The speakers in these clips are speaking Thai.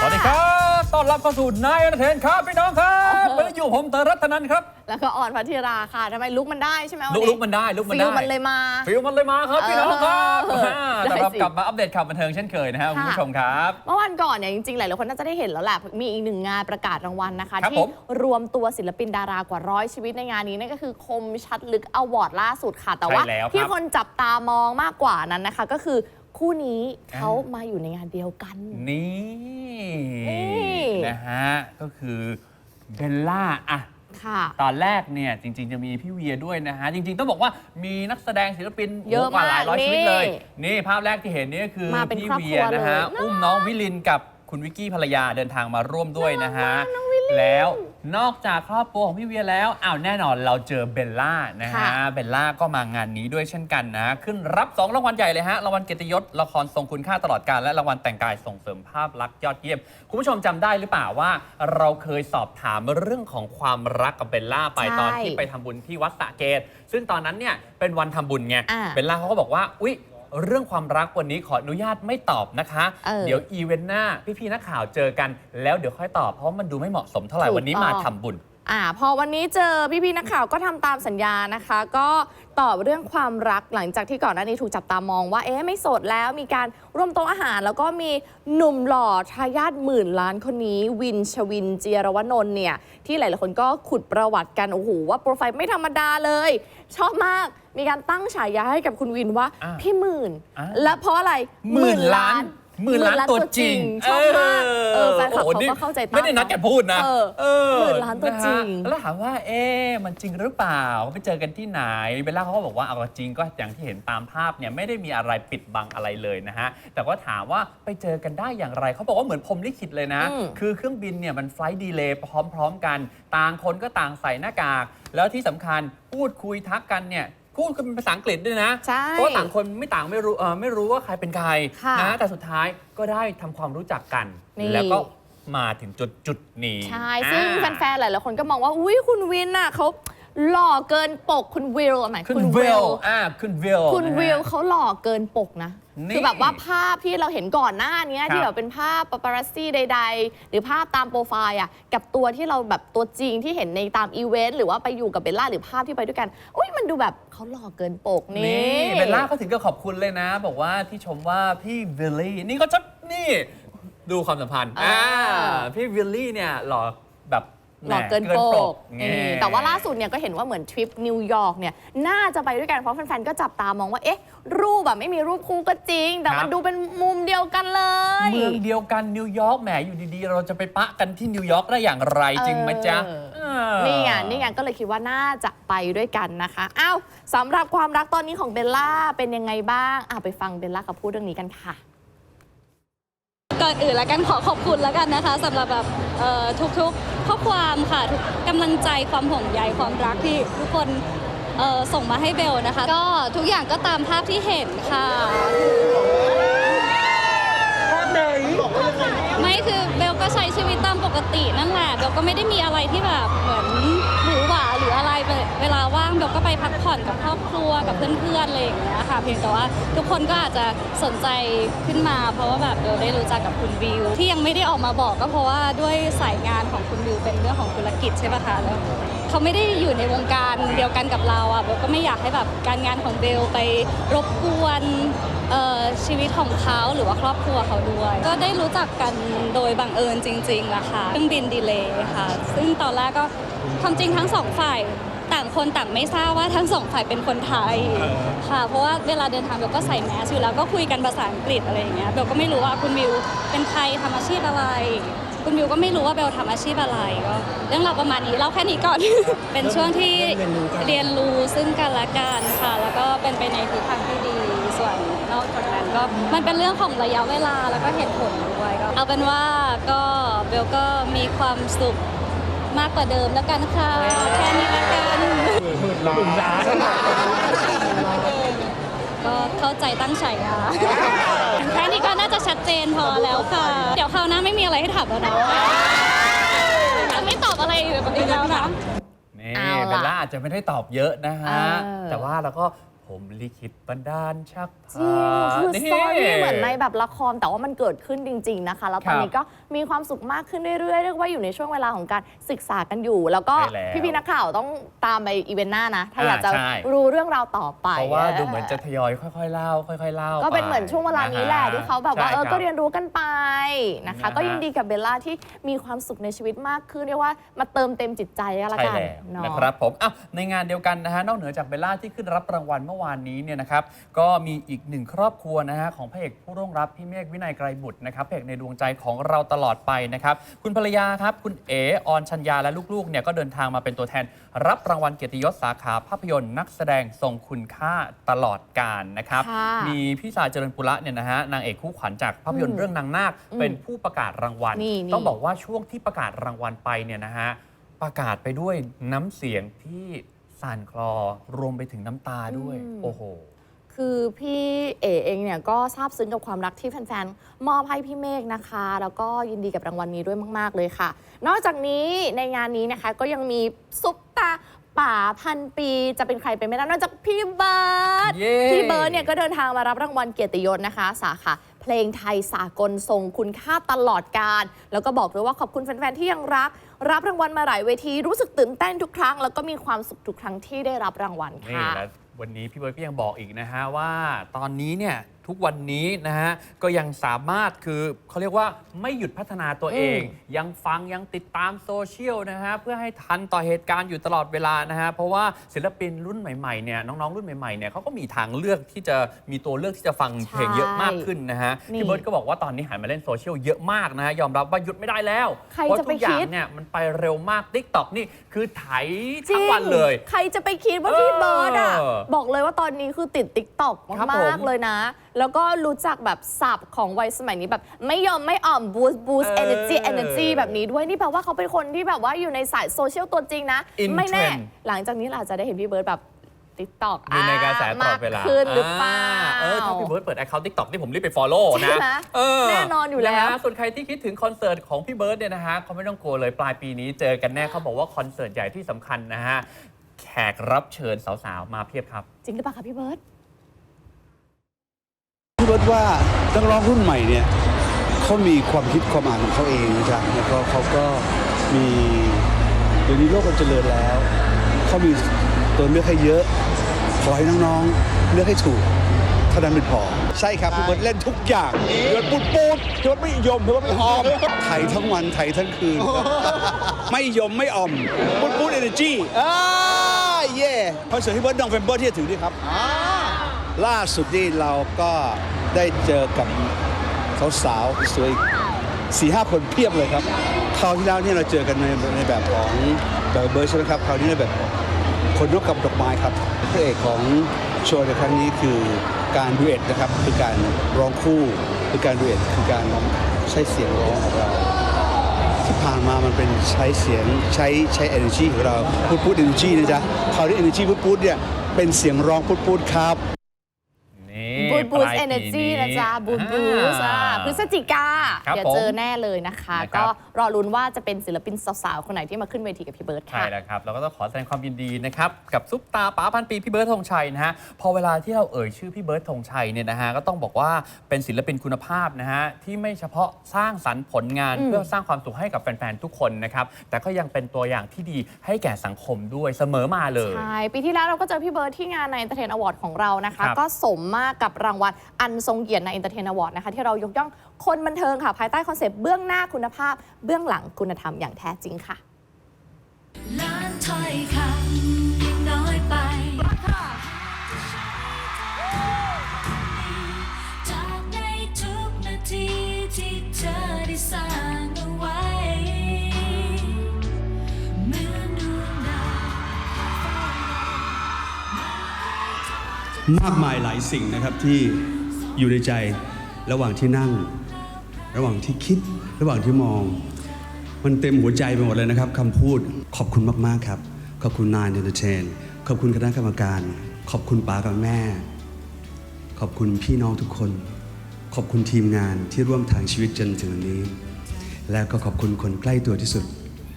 สวัสดีครับ ต้อนรับเข้าสู่นายอนเทนครับพี่น้องครับวันนี้อยู่ผมเตอรัตนันครับ แล้วก็อ่อนพัทิราค่ะทำไมลุกมันได้ใช่ไหมวันลุกนี้ลุกมันได้ลุกมันฟิได้ลมันเลยมาฟิลมันเลยมาครับพี่น้องครับเอออ่าได้แต่ครับสิกลับมาอัปเดตข่าวบันเทิงเช่นเคยนะครับค่ะคุณผู้ชมครับ เมื่อวันก่อนเนี่ยจริงๆหลายๆคนน่าจะได้เห็นแล้วแหละมีอีกหนึ่งงานประกาศรางวัลนะคะครับที่ผมรวมตัวศิลปินดารากว่าร้อยชีวิตในงานนี้นั่นก็คือคมชัดลึกอวอร์ดล่าสุดค่ะ แต่ว่าใช่แล้วครับที่คนจับตามองมากกว่านั้นนะคะ ก็คือ คู่นี้เขามาอยู่ในงานเดียวกัน นี่นี่นะฮะ ก็คือเบลล่าอะค่ะตอนแรกเนี่ยจริง ๆ จะมีพี่เวียด้วยนะฮะ จริง ๆ ต้องบอกว่ามีนักแสดงศิลปินเยอะโกว่าหลายร้อยมากชีวิตเลยนี่นี่ภาพแรกที่เห็นนี่ก็คือมาเป็นพี่ครอบครัวเวียนะฮะเลยอุ้มน้องวิลินกับคุณวิกกี้ภรรยาเดินทางมาร่วมด้วยนะฮะ แล้วนอกจากครอบครัวของพี่เวียแล้วอ้าวแน่นอนเราเจอเบลล่านะฮะ ค่ะ เบลล่าก็มางานนี้ด้วยเช่นกันนะ ขึ้นรับ 2 รางวัลใหญ่เลยฮะ รางวัลเกียรติยศ ละครทรงคุณค่าตลอดกาลและรางวัลแต่งกายส่งเสริมภาพลักษณ์ยอดเยี่ยม คุณผู้ชมจำได้หรือเปล่าว่า เราเคยสอบถามเรื่องของความรักกับเบลล่าไปใช่ตอนที่ไปทำบุญที่วัดสระเกต ซึ่งตอนนั้นเนี่ยเป็นวันทำบุญไง อ่า เบลล่าเขาก็บอกว่า อุ๊ย เรื่องความรักวันนี้ขออนุญาตไม่ตอบนะคะ เออเดี๋ยวอีเวนต์หน้าพี่ๆนักข่าวเจอกัน แล้วเดี๋ยวค่อยตอบเพราะมันดูไม่เหมาะสมเท่าไหร่ถูกวันนี้มาต้อง ทำบุญ อ่าพอวันนี้เจอพี่ๆนักข่าวก็ทำตามสัญญานะคะ ก็ตอบเรื่องความรักหลังจากที่ก่อนหน้านี้ถูกจับตามองว่าเอ๊ะไม่โสดแล้วมีการร่วมโต๊ะอาหาร แล้วก็มีหนุ่มหล่อทายาทหมื่นล้านคนนี้ วินชวินเจียรวนนท์เนี่ย ที่หลายๆคนก็ขุดประวัติกัน โอ้โห ว่าโปรไฟล์ไม่ธรรมดาเลย ชอบมากมีการตั้งฉายาให้กับคุณวินว่าอ่าพี่หมื่นอ่าและเพราะอะไรหมื่นล้าน หมื่นล้านตัวจริงชอบมากเออแฟนคลับโอ้โหเขาก็เข้าใจตั้งไม่ได้นัดกันพูดนะเออเออหมื่นล้านตัวจริงนะฮะแล้วถามว่าเอ๊ะมันจริงหรือเปล่าไปเจอกันที่ไหนเบลล่าเขาก็บอกว่าเอาจริงก็อย่างที่เห็นตามภาพเนี่ยไม่ได้มีอะไรปิดบังอะไรเลยนะฮะแต่ว่าถามว่าไปเจอกันได้อย่างไรเขาบอกว่าเหมือนพรหมลิขิตเลยนะอืมคือเครื่องบินเนี่ยมันไฟล์ดีเลย์พร้อม ๆ กัน ต่างคนก็ต่างใส่หน้ากาก แล้วที่สำคัญพูดคุยทักกันเนี่ย พูดกันเป็นภาษาอังกฤษด้วยนะใช่เพราะว่าต่างคนไม่ต่างไม่รู้เออไม่รู้ว่าใครเป็นใครค่ะนะแต่สุดท้ายก็ได้ทำความรู้จักกัน นี่ แล้วก็มาถึงจุดจุดๆนี้ใช่ ซึ่งอ่า แฟนๆ หลายๆคนก็มองว่า อุ้ยคุณวินน่ะเขา หล่อเกินปกคุณวิลหมายคุณวิลอ่าคุณวิลคุณนะฮะวิลเขาหล่อเกินปกนะนี่คือแบบว่าภาพที่เราเห็นก่อนหน้านี้ครับที่แบบเป็นภาพปาปารัสซี่ใด ๆ หรือภาพตามโปรไฟล์อะกับตัวที่เราแบบตัวจริงที่เห็นในตามอีเวนต์หรือว่าไปอยู่กับเบลล่าหรือภาพที่ไปด้วยกันอุ้ยมันดูแบบเขาหล่อเกินปกนี่นี่เบลล่าก็ถึงกับขอบคุณเลยนะ บอกว่าที่ชมว่าพี่วิลลี่นี่ก็จะนี่ดูความสัมพันธ์อ่าอ่าพี่วิลลี่เนี่ยหล่อแบบ หล่อเกินแหม่ปกไงนี่แต่ว่าล่าสุดเนี่ยก็เห็นว่าเหมือนทริปนิวยอร์กเนี่ยน่าจะไปด้วยกันเพราะแฟนๆก็จับตามองว่าเอ๊ะ รูปแบบไม่มีรูปคู่ก็จริง แต่มันดูเป็นมุมเดียวกันเลย เมืองเดียวกันนิวยอร์กแหมอยู่ดีๆ เราจะไปปะกันที่นิวยอร์กได้อย่างไรจริงไหมจ๊ะเออเออนี่ไงนี่ไงก็เลยคิดว่าน่าจะไปด้วยกันนะคะอ้าวสำหรับความรักตอนนี้ของเบลล่าเป็นยังไงบ้างอะไปฟังเบลล่ากับพูดเรื่องนี้กันค่ะ ก่อนอื่นแล้วกันขอขอบคุณแล้วกันนะคะสำหรับแบบเอ่อทุกๆข้อความค่ะทุกกำลังใจความห่วงใยความรักที่ทุกคนเอ่อส่งมาให้เบลนะคะ ก็ทุกอย่างก็ตามภาพที่เห็นค่ะไม่คือเบลก็ใช้ชีวิตตามปกตินั่นแหละเบลก็ไม่ได้มีอะไรที่แบบเหมือนหรูหราหรืออะไรเวลาว่างเบลก็ไปพักผ่อนกับครอบครัวกับเพื่อนๆอะไรอย่างเงี้ยค่ะเพียงแต่ว่าทุกคนก็อาจจะสนใจขึ้นมา เพราะว่าแบบเบลได้รู้จักกับคุณวิว ที่ยังไม่ได้ออกมาบอกก็เพราะว่าด้วยสายงานของคุณวิวเป็นเรื่องของธุรกิจใช่ปะคะแล้วเขาไม่ได้อยู่ในวงการเดียวกันกับเราอะเบลก็ไม่อยากให้แบบการงานของเบลไปรบกวนชีวิตของเขาหรือว่าครอบครัวเขาด้วย ก็ได้รู้จักกันโดยบังเอิญจริงๆนะคะเครื่องบินดีเลย์ค่ะ ซึ่งตอนแรกก็ ความจริงทั้งสองฝ่ายต่างคนต่างไม่ทราบว่าทั้งสองฝ่ายเป็นคนไทยค่ะ เพราะว่าเวลาเดินทางเบลก็ใส่แมสอยู่แล้วก็คุยกันภาษาอังกฤษอะไรอย่างเงี้ยเบลก็ไม่รู้ว่าคุณวิวเป็นใครทำอาชีพอะไร คุณวิวก็ไม่รู้ว่าเบลทำอาชีพอะไรก็เรื่องราวประมาณนี้เล่าแค่นี้ก่อน เป็นช่วงที่เรียนรู้ซึ่งกันและกันค่ะ แล้วก็เป็นไปในทิศทางที่ดีส่วนนอกจากนั้นก็มันเป็นเรื่องของระยะเวลาแล้วก็เหตุผลด้วยก็เอาเป็นว่าก็เบลก็มีความสุข มากกว่าเดิมแล้วกันค่ะ แค่นี้ละกันก็เข้าใจตั้งฉายาแค่นี้ก็น่าจะชัดเจนพอแล้วค่ะ เดี๋ยวคราวหน้าไม่มีอะไรให้ถามแล้วนะจะไม่ตอบอะไรแบบนี้แล้วนะ นี่เอาล่ะเบลล่าอาจจะไม่ได้ตอบเยอะนะฮะ เออ แต่ว่าเราก็พผมลิขิตบันดาลชักจริงพาคือนี่สตอรี่เหมือนในแบบละครแต่ว่ามันเกิดขึ้นจริง ๆ นะคะ แล้วตอนนี้ครับก็ มีความสุขมากขึ้นเรื่อยๆเรียกว่าอยู่ในช่วงเวลาของการศึกษากันอยู่ แล้วก็ใช่แล้ว พี่ๆนักข่าวต้องตามไปอีเวนต์หน้านะ ถ้าอ่าอยากจะใช่ รู้เรื่องราวต่อไปเพราะว่าดูเหมือนจะทยอยค่อยๆเล่าค่อยๆเล่าก็เป็นเหมือนช่วงเวลานี้แหละฮที่เขาแบบว่าใช่เออคก็บเรียนรู้กันไปนะคะนะฮะก็ยินดีกับเบลล่าที่มีความสุขในชีวิตมากขึ้นเรียกว่ามาเติมเต็มจิตใจก็แล้วใช่กันแล้วเนาะนะครับผมอะในงานเดียวกันนะฮะนอกเหนือจากเบลล่าที่ขึ้นรับรางวัลเมื่อวานนี้เนี่ยนะครับก็มีอีกหนึ่งครอบครัวนะฮะของพระเอกผู้ร่วงรับพี่เมฆวินัยไกรบุตรนะครับพระเอกในดวงใจของเราตลอดไปนะครับ คุณภรรยาครับ คุณเอออนชัญญาและลูกๆเนี่ยก็เดินทางมาเป็นตัวแทน รับรางวัลเกียรติยศสาขาภาพยนตร์นักแสดงทรงคุณค่าตลอดกาลนะครับ ค่ะมีพี่สายเจริญปุระเนี่ยนะฮะนางเอกคู่ขวัญจากภาพยนตอืร์มเรื่องนางนาคอืมเป็นผู้ประกาศรางวัล นี่นี่ ต้องบอกว่าช่วงที่ประกาศรางวัลไปเนี่ยนะฮะประกาศไปด้วยน้ำเสียงที่สั่นคลอรวมไปถึงน้ำตาด้วยโอ้โห คือพี่เอ๋เองเนี่ยก็ซาบซึ้งกับความรักที่แฟนๆ มอบให้พี่เมฆนะคะ แล้วก็ยินดีกับรางวัลนี้ด้วยมาก ๆ เลยค่ะ นอกจากนี้ในงานนี้นะคะก็ยังมีซุปตาป่าพันปีจะเป็นใครไปไม่ได้นอกจากพี่เบิร์ด เย้ พี่เบิร์ดเนี่ยก็เดินทางมารับรางวัลเกียรติยศนะคะ สาขาเพลงไทยสากลทรงคุณค่าตลอดการ แล้วก็บอกเลยว่าขอบคุณแฟนๆ ที่ยังรัก รับรางวัลมาหลายเวทีรู้สึกตื่นเต้นทุกครั้ง แล้วก็มีความสุขทุกครั้งที่ได้รับรางวัลนี่ค่ะแล้ วันนี้พี่เบิร์ดก็ยังบอกอีกนะฮะว่าตอนนี้เนี่ย ทุกวันนี้นะฮะก็ยังสามารถคือเขาเรียกว่าไม่หยุดพัฒนาตัวเอง ยังฟังยังติดตามโซเชียลนะฮะเพื่อให้ทันต่อเหตุการณ์อยู่ตลอดเวลานะฮะเพราะว่าศิลปินรุ่นใหม่ๆเนี่ยน้องๆรุ่นใหม่ๆเนี่ยเขาก็มีทางเลือกที่จะมีตัวเลือกที่จะฟังเพลงเยอะมากขึ้นนะฮะนี่พี่เบิร์ดก็บอกว่าตอนนี้หันมาเล่นโซเชียลเยอะมากนะฮะยอมรับว่าหยุดไม่ได้แล้วใครเพราะจะไปทุกอย่าคิงดเนี่ยมันไปเร็วมาก t ิ k t o k นี่คือไถจริทั้งงวันเลย ใครจะไปคิดว่าพี่เออเบิร์ดอะบอกเลยว่าตอนนี้คือติดติ๊กต็อกครับมากผมๆเลยนะแล้วก็รู้จักแบบศัพท์ของวัยสมัยนี้แบบไม่ยอมไม่อ่อมบูสต์บูสต์เอเออเนจีเอเนจีแบบนี้ด้วยนี่แปลว่าเขาเป็นคนที่แบบว่าอยู่ในสายโซเชียลตัวจริงนะ In ไม่แน่ trend หลังจากนี้เราอาจจะได้เห็นพี่เบิร์ดแบบติ๊กต็อกอยู่ในกระแสตลอดเวลาขึ้นหรือเปล่า เออถ้าพี่เบิร์ดเปิด account TikTok นี่ผมรีบไป follow ใช่นะไหมเออแน่นอนอยู่แล้วะฮะส่วนใครที่คิดถึงคอนเสิร์ตของพี่เบิร์ดเนี่ยนะฮะเขาไม่ต้องกลัวเลยปลายปีนี้เจอกันแน่เขาบอกว่าคอนเสิร์ตใหญ่ที่สำคัญนะฮะ แขกรับเชิญสาวๆ มาเพียบครับ จริงหรือเปล่าคะพี่เบิร์ดพี่เบิ ร์ดว่านักร้องรุ่นใหม่เนี่ยเขามีความคิดความอ่านของเขาเองนะจ๊ะแล้วก็เขาก็มีเดี๋ยวนี้โลกมันเจริญแล้วเขามีตัวเลือกให้เยอะ ขอให้น้องๆเลือกให้ถูกเท่านั้นเป็นพอ ใช่ครับพี่เบิร์ดเล่นทุกอย่างพี่เบิร์ดปูดปูดพี่เบิร์ดไม่ยมพี่เบิร์ดไม่ออมไถทั้งวันไถทั้งคืน ไม่ยมไม่ออมปูดปูดเอเนจีอ่าเย่คอนเสิร์ตพี่เบิร์ดนองเฟมเบอร์ที่จะถึงนี่ครับล่าสุดนี่เราก็ ได้เจอกับสาวๆสวยสี่ห้าคนเพียบเลยครับคราวที่แล้วเนี่ยเราเจอกันในในแบบของแบบเบอร์ใช่ไหมครับคราวนี้ในแบบคนนกกับดอกไม้ครับพระเอกของโชว์ในครั้งนี้คือการดูเอทนะครับคือการร้องคู่คือการดูเอทคือการใช้เสียงร้องของเราที่ผ่านมามันเป็นใช้เสียงใช้ใช้ energy ของเราพูดพูด energy นะจ๊ะคราวนี้ energy พูดพูดเนี่ยเป็นเสียงร้องพูดพูดครับ นี่บูสต์บูสปลายต์เอเนจีปีนะจ๊ะบูสต์บูสต์อ่าพฤศจิกาครับเดี๋ยวผมเจอแน่เลยนะคะนะครับก็รอลุ้นว่าจะเป็นศิลปินสาวๆ คนไหนที่มาขึ้นเวทีกับพี่เบิร์ดใช่ค่ะแล้วครับ เราก็ต้องขอแสดงความยินดีนะครับ กับซุปตาป๋าพันปีพี่เบิร์ดธงชัยนะฮะ พอเวลาที่เราเอ่ยชื่อพี่เบิร์ดธงชัยเนี่ยนะฮะ ก็ต้องบอกว่าเป็นศิลปินคุณภาพนะฮะ ที่ไม่เฉพาะสร้างสรรค์ผลงานอืมเพื่อสร้างความสุขให้กับแฟนๆ ทุกคนนะครับ แต่ก็ยังเป็นตัวอย่างที่ดีให้แก่สังคมด้วยเสมอมาเลย ใช่ ปีที่แล้วเราก็เจอพี่เบิร์ดที่งานใน Entertain Award ของเรานะคะครับก็สมมากกับรางวัลอันทรงเกียรติใน Entertain Award นะคะที่เรายกย่องคนบันเทิงค่ะ ภายใต้คอนเซปต์เบื้องหน้าคุณภาพ เบื้องหลังคุณธรรมอย่างแท้จริงค่ะ ล้านถ้อยคำ มากมายหลายสิ่งนะครับที่อยู่ในใจระหว่างที่นั่ง ระหว่างที่คิด ระหว่างที่มอง มันเต็มหัวใจไปหมดเลยนะครับคำพูดขอบคุณมากๆครับ ขอบคุณนายเดนเทนขอบคุณคณะกรรมการ ขอบคุณป้ากับแม่ ขอบคุณพี่น้องทุกคน ขอบคุณทีมงานที่ร่วมทางชีวิตจนถึงวันนี้ และก็ขอบคุณคนใกล้ตัวที่สุด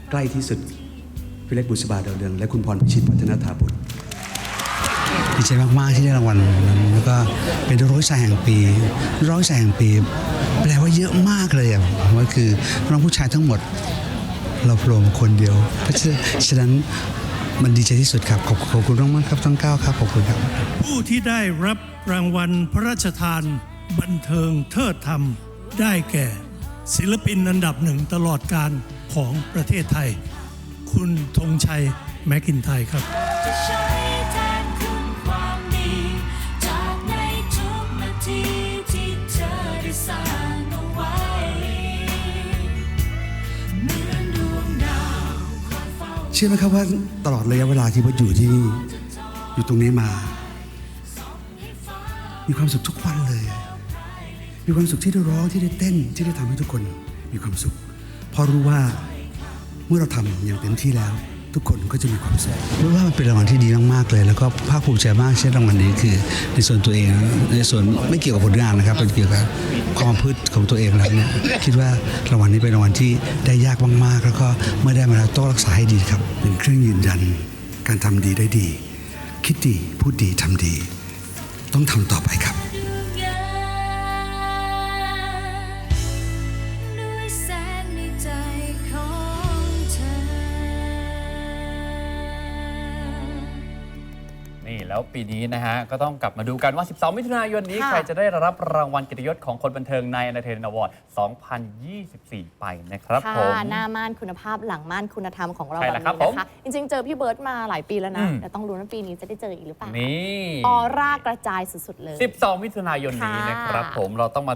ใกล้ที่สุดพี่เล็กบุษบาดาวเรืองและคุณพรพิชิตพัฒนาถาบุตร ดีใจมากๆที่ได้รางวัลนั้นแล้วก็เป็นร้องชายแห่งปี ร้องชายแห่งปี แปลว่าเยอะมากเลยอะว่าคือน้องผู้ชายทั้งหมด เราโผล่มาคนเดียว เพราะฉะนั้นมันดีใจที่สุดครับ ขอบขอบคุณมากๆครับทั้งเก้าครับขอบคุณครับ ผู้ที่ได้รับรางวัลพระราชทาน บันเทิงเทิดธรรม ได้แก่ ศิลปินอันดับหนึ่งตลอดการของประเทศไทย คุณธงชัยแมคกินไทยครับ ชื่อไหมครับว่าตลอดระยะเวลาที่ว่าอยู่ที่นี่อยู่ตรงนี้มา มีความสุขทุกวันเลย มีความสุขที่ได้ร้องที่ได้เต้นที่ได้ทำให้ทุกคน มีความสุขเพราะรู้ว่าเมื่อเราทำอย่างเต็มที่แล้ว ทุกคนก็จะมีความสุขรู้ว่ามันเป็นรางวัลที่ดีมากๆเลย แล้วก็ภาคภูมิใจมากที่ได้รางวัลนี้คือ ในส่วนตัวเองในส่วนไม่เกี่ยวกับผลงานนะครับเป็นเกี่ยวกับความพืชของตัวเองแล้วเนี่ยคิดว่ารางวัลนี้เป็นรางวัลที่ได้ยากมากๆ แล้วก็เมื่อได้มาแล้วต้องรักษาให้ดีครับเป็นเครื่องยืนยันการทำดีได้ดี คิดดีพูดดีทำดี ต้องทำต่อไปครับ ปีนี้นะฮะ ก็ต้องกลับมาดูกันว่า 12 มิถุนายนนี้ ค่ะ ใครจะได้รับรางวัลเกียรติยศของคนบันเทิงใน Entertainment Award 2024 ไปนะครับผมค่ะหน้าม่านคุณภาพหลังม่านคุณธรรมของเราใช่แบบแล้วครับนี้นะคะจริงๆ เจอพี่เบิร์ตมาหลายปีแล้วนะอืม แต่ต้องรู้ว่าปีนี้จะได้เจออีกหรือเปล่านี่ ออร่ากระจายสุดๆเลย 12 มิถุนายนนี้ค่ะนะครับผมเราต้องมา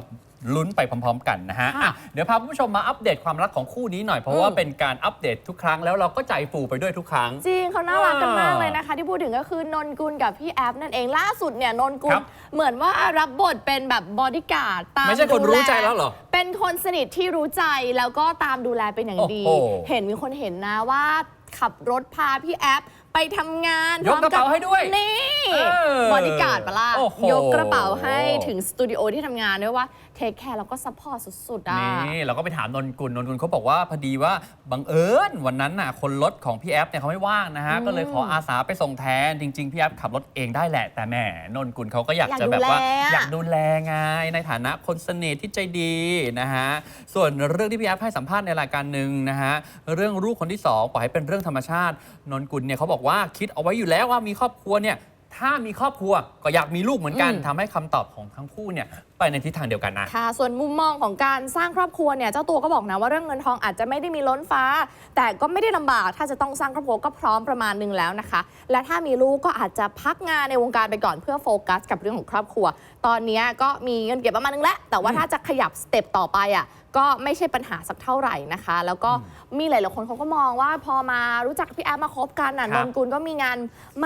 ลุ้นไปพร้อม ๆ กันนะฮะค่ะอะเดี๋ยวพาคุณผู้ชมมาอัปเดตความรักของคู่นี้หน่อยเพราะว่าอืมเป็นการอัปเดตทุกครั้งแล้วเราก็ใจฟูไปด้วยทุกครั้ง จริงเขาน่ารักกันมากอ่าเลยนะคะ ที่พูดถึงก็คือนนกุลกับพี่แอฟนั่นเองล่าสุดเนี่ยนนกุคลรับเหมือนว่ารับบทเป็นแบบบอดี้การ์ดตามไม่ใช่คนดูรู้ใจแล้วเหรอเป็นคนสนิทที่รู้ใจแล้วก็ตามดูแลเป็นอย่างดี โอ้โห เห็นมีคนเห็นนะว่าขับรถพาพี่แอฟไปทำงานยกกระเป๋าให้ด้วย นี่ เออบอดี้การ์ดปะล่ะโอ้โหยกกระเป๋าให้ถึงสตูดิโอที่ทำงานด้วยว่า เทคแคร์แล้วก็ซัพพอร์ตสุดๆอะ นี่เราก็ไปถามนนกุลนนกุลเขาบอกว่าพอดีว่าบังเอิญวันนั้นน่ะคนรถของพี่แอฟเนี่ยเขาไม่ว่างนะฮะ อืมก็เลยขออาสาไปส่งแทนจริง ๆ พี่แอฟขับรถเองได้แหละ แต่แหมนนกุลเขาก็อยากอยากจะแบบว่า ดูแลอะ อยากดูแลไงในฐานะคนสนิทที่ใจดีนะฮะ ส่วนเรื่องที่พี่แอฟให้สัมภาษณ์ในรายการหนึ่งนะฮะเรื่องลูกคนที่สองปล่อยให้เป็นเรื่องธรรมชาตินนกุลเนี่ยเขาบอกว่าคิดเอาไว้อยู่แล้วว่ามีครอบครัวเนี่ยถ้ามีครอบครัวก็อยากมีลูกเหมือนกันอืม ทำให้คำตอบของทั้งคู่เนี่ยไปในทิศทางเดียวกันนะ ค่ะ ส่วนมุมมองของการสร้างครอบครัวเนี่ยเจ้าตัวก็บอกนะว่าเรื่องเงินทองอาจจะไม่ได้มีล้นฟ้า แต่ก็ไม่ได้ลำบาก ถ้าจะต้องสร้างครอบครัวก็พร้อมประมาณหนึงแล้วนะคะ และถ้ามีลูกก็อาจจะพักงานในวงการไปก่อนเพื่อโฟกัสกับเรื่องของครอบครัว ตอนนี้ก็มีเงินเก็บประมาณนึงแล้วแต่ว่าถ้าจะขยับสเต็ปต่อไปอะก็ไม่ใช่ปัญหาสักเท่าไหร่นะคะ แล้วก็มีหลาย ๆ คนเขาก็มองว่าพอมารู้จักพี่แอฟมาคบกันน่ะคนรับนกุลก็มีงาน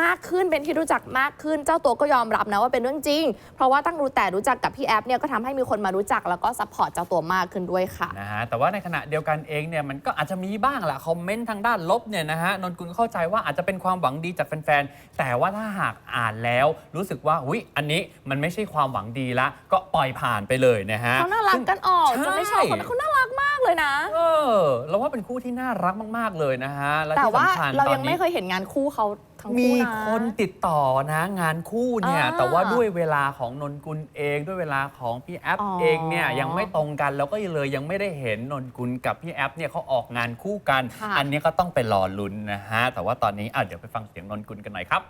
มากขึ้นเป็นที่รู้จักมากขึ้น เจ้าตัวก็ยอมรับนะว่าเป็นเรื่องจริง เพราะว่าตั้งรู้แต่รู้จักกับพี่แอฟเนี่ยก็ทำให้มีคนมารู้จักแล้วก็ซัพพอร์ตเจ้าตัวมากขึ้นด้วยค่ะนะฮะแต่ว่าในขณะเดียวกันเองเนี่ยมันก็อาจจะมีบ้างแหละคอมเมนต์ทางด้านลบเนี่ยนะฮะนนกุลเข้าใจว่าอาจจะเป็นความหวังดีจากแฟนๆแต่ว่าถ้าหากอ่านแล้วรู้สึกว่าอุ๊ยอันนี้มันไม่ใช่ความหวังดีละ ก็ปล่อยผ่านไปเลยนะฮะเขาน่ารักกันออกใช่จะไม่ชอบคนเขาน่ารักมากเลยนะเออเราว่าเป็นคู่ที่น่ารักมาก ๆเลยนะฮะและแต่ที่ว่าสำคัญเราตอยันงนี้ไม่เคยเห็นงานคู่เขาทั้งมีคู่นะ คนติดต่อนะงานคู่เนี่ย อ่าแต่ว่าด้วยเวลาของนนกุลเองด้วยเวลาของพี่แอฟอ๋อ เองเนี่ยยังไม่ตรงกันแล้วก็เลยยังไม่ได้เห็นนนกุลกับพี่แอฟเนี่ยเขาออกงานคู่กันค่ะอันนี้ก็ต้องไปรอลุ้นนะฮะแต่ว่าตอนนี้อะเดี๋ยวไปฟังเสียงนนกุลกันหน่อยครับ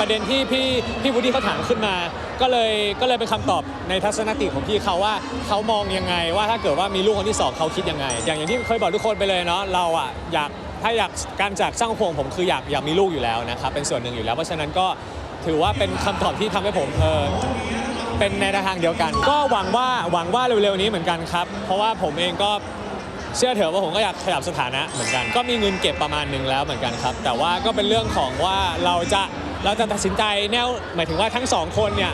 ประเด็นที่พี่พี่วูดดี้เขาถามขึ้นมา ก็เลยก็เลยเป็นคำตอบในทัศนคติของพี่เขาว่าเขามองยังไงว่าถ้าเกิดว่ามีลูกคนที่สองเขาคิดยังไง อย่างอย่างที่เคยบอกทุกคนไปเลยเนาะเราอะอยาก ถ้าอยากการจากสร้างพวงผมคืออยากอยากมีลูกอยู่แล้วนะครับเป็นส่วนหนึ่งอยู่แล้ว เพราะฉะนั้นก็ถือว่าเป็นคำตอบที่ทำให้ผมเออเป็นในทางเดียวกัน ก็หวังว่าหวังว่าเร็วๆนี้เหมือนกันครับ เพราะว่าผมเองก็เชื่อเถอะว่าผมก็อยากขยับสถานะเหมือนกัน ก็มีเงินเก็บประมาณหนึ่งแล้วเหมือนกันครับ แต่ว่าก็เป็นเรื่องของว่าเราจะ เราจะตัดสินใจแนวหมายถึงว่าทั้งสองคนเนี่ย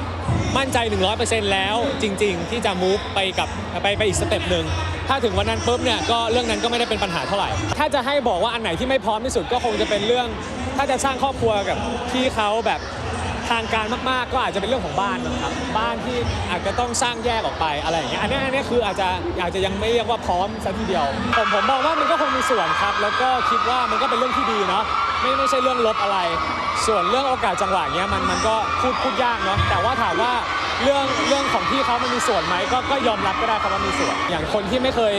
มั่นใจ 100%แล้วจริง ๆ ที่จะมูฟไปกับไปไปอีกสเต็ปหนึ่งถ้าถึงวันนั้นปุ๊บเนี่ยก็เรื่องนั้นก็ไม่ได้เป็นปัญหาเท่าไหร่ ถ้าจะให้บอกว่าอันไหนที่ไม่พร้อมที่สุดก็คงจะเป็นเรื่อง ถ้าจะสร้างครอบครัวกับพี่เขาแบบทางการมากๆ ก็อาจจะเป็นเรื่องของบ้านนะครับบ้านที่อาจจะต้องสร้างแยกออกไปอะไรอย่างเงี้ยอันนี้อันนี้คืออาจจะอาจจะยังไม่เรียกว่าพร้อมซะทีเดียว ผมผมมองว่ามันก็คงมีส่วนครับ แล้วก็คิดว่ามันก็เป็นเรื่องที่ดีเนาะไม่ไม่ใช่เรื่องลบอะไร ส่วนเรื่องโอกาสจังหวะเนี้ยมันมันก็พูดพูดยากเนาะแต่ว่าถามว่าเรื่องเรื่องของพี่เขามันมีส่วนไหมก็ก็ยอมรับก็ได้ครับว่ามีส่วน อย่างคนที่ไม่เคย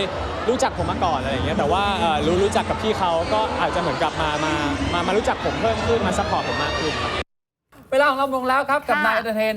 รู้จักผมมาก่อนอะไรอย่างเงี้ยแต่ว่าเอ่อรู้รู้จักกับพี่เขาก็อาจจะเหมือนกับมามามามารู้จักผมเพิ่มขึ้นมาซัพพอร์ตผมมากขึ้นเวลาของเราลงแล้วครับ กับค่ะ นายเอนเตอร์เทน